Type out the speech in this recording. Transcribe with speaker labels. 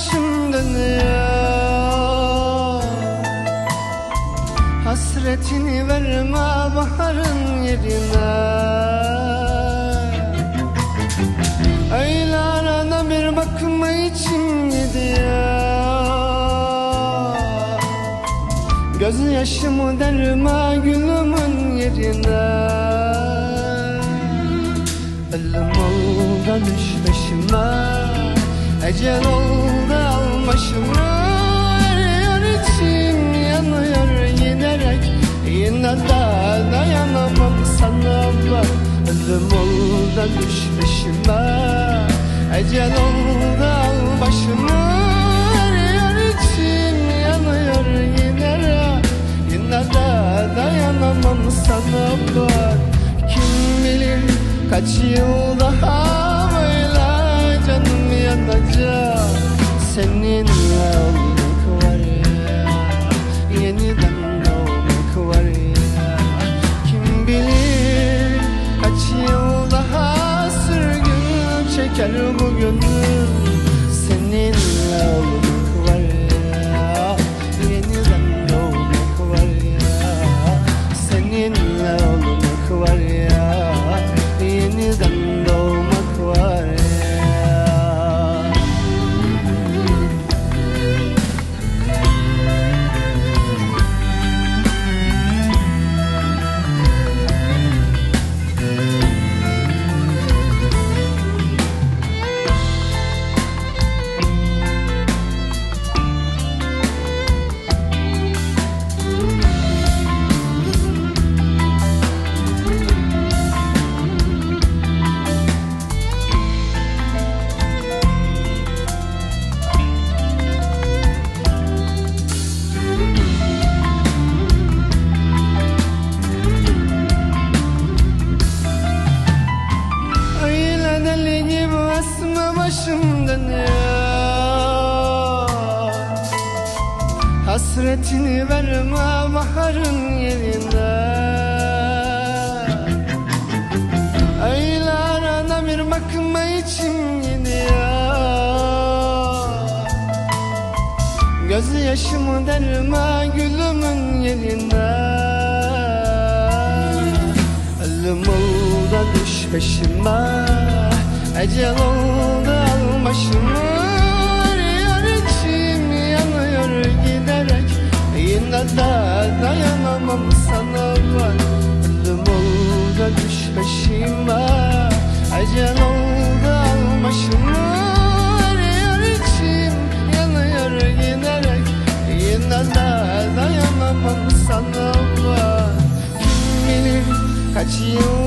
Speaker 1: Başım dönüyor Hasretini verme baharın yerine. Öyle arada bir bakma içim gidiyor. Göz yaşımı derme gülümün yerine. Ölüm oldu düş peşime Ecel oldu başımı Eriyor içim yanıyor giderek Yine de dayanamam sana bak Ölüm oldu düş peşime Ecel oldu al başımı. Eriyor içim yanıyor giderek Yine de dayanamam sana bak Kim bilir kaç yıl daha böyle canım yanacak. Seninle sürgün çeker bu gönül Seninle olmak asma başım dönüyor Hasretini verme baharın yerine Öyle arada bir bakma içim gidiyor. Göz yaşımı derme gülümün yerine Ölüm oldu düş peşime Ecel oldu al başımı içim yanıyor giderek. Yine de dayanamam sana var. Ölüm oldu düş peşime. Ecel oldu al başımı içim yanıyor giderek. Yine de dayanamam sana var. Kim bilir kaç yıl